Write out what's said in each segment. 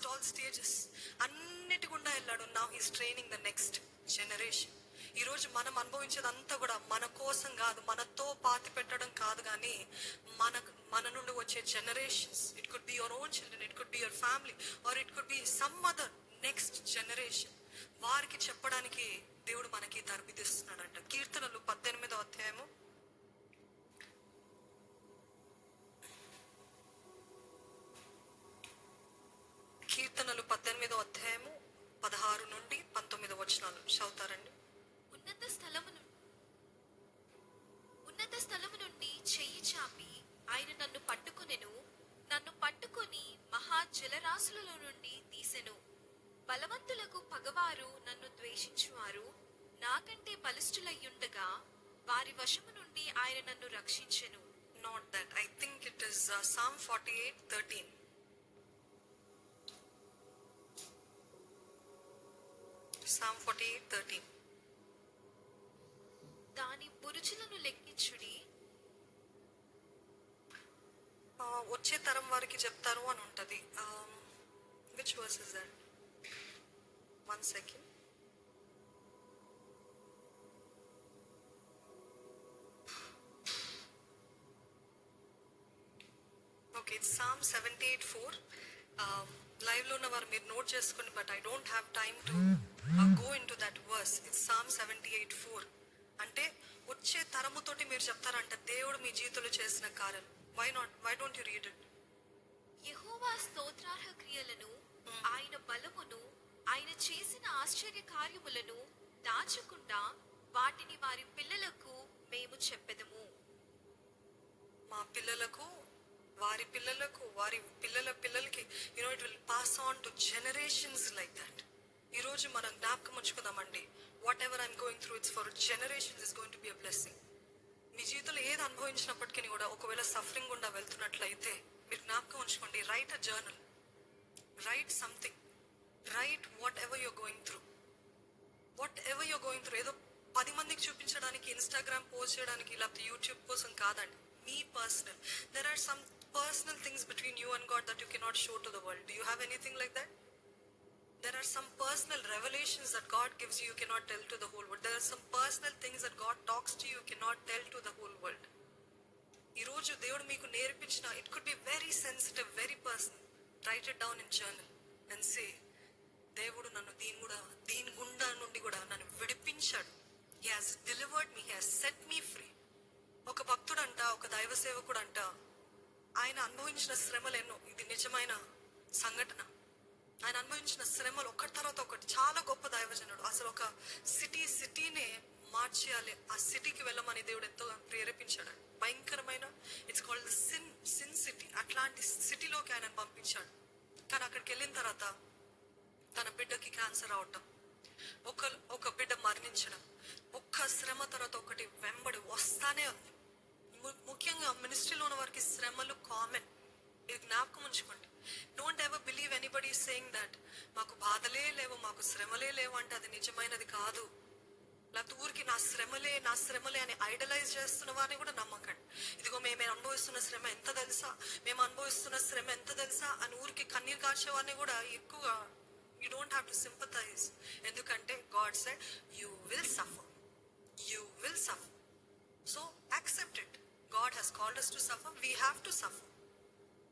Past all stages అన్నిటి గుండా వెళ్ళాడు. నా his training the next generation ఈ రోజు మనం అనుభవించేదంతా కూడా మన కోసం కాదు మనతో పాతి పెట్టడం కాదు కానీ మన మన నుండి వచ్చే generations it could be your own children it could be your family or it could be some other next generation వారికి చెప్పడానికి దేవుడు మనకి తర్పిదిస్తున్నాడంట కీర్తనలు పదహారు నుండి పంతొమ్మిదో వచనాలు. చదువుతారండి ఉన్నత స్థలము ఉన్నత స్థలము నుండి చెయ్యి చాపి ఆయన నన్ను పట్టుకొనెను. నన్ను పట్టుకొని మహా జలరాశులలో నుండి తీసెను. బలవంతులకు పగవారు నన్ను ద్వేషించువారు. నాకంటే బలిష్ఠులయ్యుండగా వారి వశము నుండి ఆయన నన్ను రక్షించెను. Not that I think it is Psalm forty eight thirteen Psalm forty eight thirteen దాని బురుజులను లెక్కించుడి. వచ్చే తరం వారికి చెప్తారు అని ఉంటది. Which verse is that one second okay Psalm seventy eight four లైవ్లో ఉన్న వారు మీరు నోట్ చేసుకోండి but I don't have time to go into that verse it's Psalm seventy eight four అంటే వచ్చే తరముతోటి మీరు చెప్తారంట దేవుడు మీ జీవితంలో చేసిన కార్యం. Why not why don't you read it యెహోవా స్తోత్రార్హ క్రియలను ఆయన బలమును ఆయన చేసిన ఆశ్చర్య కార్యములను దాచకుండా వాటిని వారి పిల్లలకు మేము చెప్పెదము. మా పిల్లలకు వారి పిల్లలకు వారి పిల్లల పిల్లలకి you know it will pass on to generations like that రోజు మనం జ్ఞాపకం ఉంచుకుందామండి. Whatever I'm going through it's for generation is going to be a blessing మీ జీవితంలో ఏది అనుభవించినప్పటికీ కూడా ఒకవేళ సఫరింగ్ గుండా వెళ్తున్నట్లయితే మీరు జ్ఞాపకం ఉంచుకోండి. Write a journal write something write whatever you're going through whatever you're going through ఏదో పది మందికి చూపించడానికి ఇన్స్టాగ్రామ్ పోస్ట్ చేయడానికి లేకపోతే యూట్యూబ్ కోసం కాదండి. మీ personal there are some personal things between you and God that you cannot show to the world you have anything like that there are some personal revelations that God gives you, you cannot tell to the whole world. There are some personal things that God talks to you, you cannot tell to the whole world. ఈరోజు దేవుడు మీకు నేర్పించిన it could be very sensitive very person write it down in journal and say దేవుడు నన్ను దీని కూడా దీని గుండా నుండి కూడా నన్ను విడిపించాడు he has delivered me has set me free ఒక భక్తుడు అంట ఒక దైవ సేవకుడు అంట ఆయన అనుభవించిన శ్రమలు ఎన్నో ఇది నిజమైన సంఘటన ఆయన అనుభవించిన శ్రమలు ఒకటి తర్వాత ఒకటి. చాలా గొప్ప దైవజనుడు. అసలు ఒక సిటీ సిటీనే మార్చేయాలి. ఆ సిటీకి వెళ్ళమని దేవుడు ఎంతో ప్రేరేపించాడు. భయంకరమైన it's called sin sin city అట్లాంటి సిటీలోకి ఆయన పంపించాడు. కానీ అక్కడికి వెళ్ళిన తర్వాత తన బిడ్డకి క్యాన్సర్ అవటం ఒక ఒక బిడ్డ మరణించడం ఒక్క శ్రమ తర్వాత ఒకటి వెంబడి వస్తానే ఉంది. ము- ముఖ్యంగా మినిస్ట్రీలో ఉన్న వారికి శ్రమలు కామన్ ఇది జ్ఞాపకం ఉంచుకోండి. Don't ever believe anybody saying that మాకు బాధలే లేవు మాకు శ్రమలే లేవు అంటే అది నిజమైనది కాదు. లేకపోతే ఊరికి నా శ్రమలే నా శ్రమలే అని ఐడలైజ్ చేస్తున్న వారిని కూడా నమ్మకండి. ఇదిగో మేము అనుభవిస్తున్న శ్రమ ఎంత తెలుసా? మేము అనుభవిస్తున్న శ్రమ ఎంత తెలుసా? అని ఊరికి కన్నీరు కార్చే వారిని కూడా ఎక్కువగా you don't have to sympathise ఎందుకంటే God said you will suffer you will suffer so accept it God he's called us to suffer we have to suffer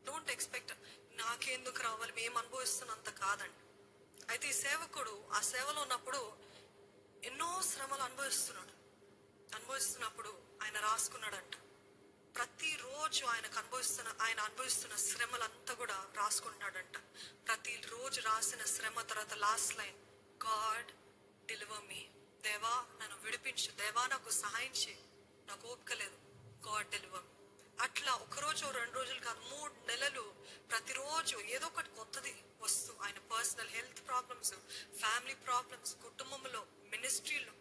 don't expect నాకెందుకు రావాలి? మేము అనుభవిస్తున్నంత కాదండి. అయితే ఈ సేవకుడు ఆ సేవలో ఉన్నప్పుడు ఎన్నో శ్రమలు అనుభవిస్తున్నాడు. అనుభవిస్తున్నప్పుడు ఆయన రాసుకున్నాడంట. ప్రతిరోజు ఆయనకు అనుభవిస్తున్న ఆయన అనుభవిస్తున్న శ్రమలంతా కూడా రాసుకుంటున్నాడంట. ప్రతి రోజు రాసిన శ్రమ తర్వాత last line God deliver me దేవా నన్ను విడిపించు. దేవా నాకు సహాయం చేయి. నాకు ఓపిక లేదు. గాడ్ డెలివర్ మీ అట్లా ఒక రోజు ఓ రెండు రోజులు కాదు మూడు నెలలు ప్రతిరోజు ఏదో ఒకటి కొత్తది వస్తూ ఆయన personal health problems family problems కుటుంబంలో మినిస్ట్రీలో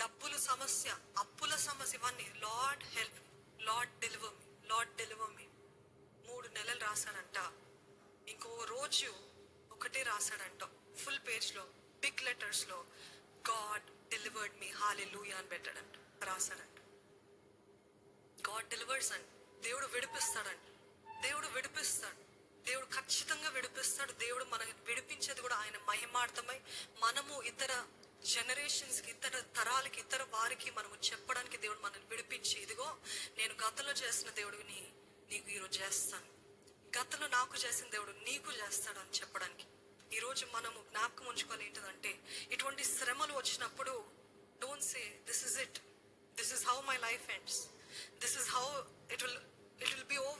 డబ్బుల సమస్య అప్పుల సమస్య ఇవన్నీ Lord help Lord deliver me Lord deliver me మూడు నెలలు రాశాడంట. ఇంకో రోజు ఒకటే రాశాడంట. ఫుల్ పేజ్లో బిగ్ లెటర్స్లో గాడ్ డెలివర్డ్ మీ హాలే అని పెట్టాడంట. రాశాడంట. గాడ్ డెలివర్స్ అండ్ దేవుడు విడిపిస్తాడండి. దేవుడు విడిపిస్తాడు. దేవుడు ఖచ్చితంగా విడిపిస్తాడు. దేవుడు మనకి విడిపించేది కూడా ఆయన మహిమార్థమై మనము ఇతర జనరేషన్స్కి ఇతర తరాలకి ఇతర వారికి మనము చెప్పడానికి దేవుడు మనల్ని విడిపించి ఇదిగో నేను గతంలో చేసిన దేవుడిని నీకు ఈరోజు చేస్తాను. గతంలో నాకు చేసిన దేవుడు నీకు చేస్తాడు అని చెప్పడానికి. ఈరోజు మనము జ్ఞాపకం ఉంచుకోవాలి ఏంటంటే ఇటువంటి శ్రమలు వచ్చినప్పుడు don't say this is it this is how my life ends This is how it will it will be over.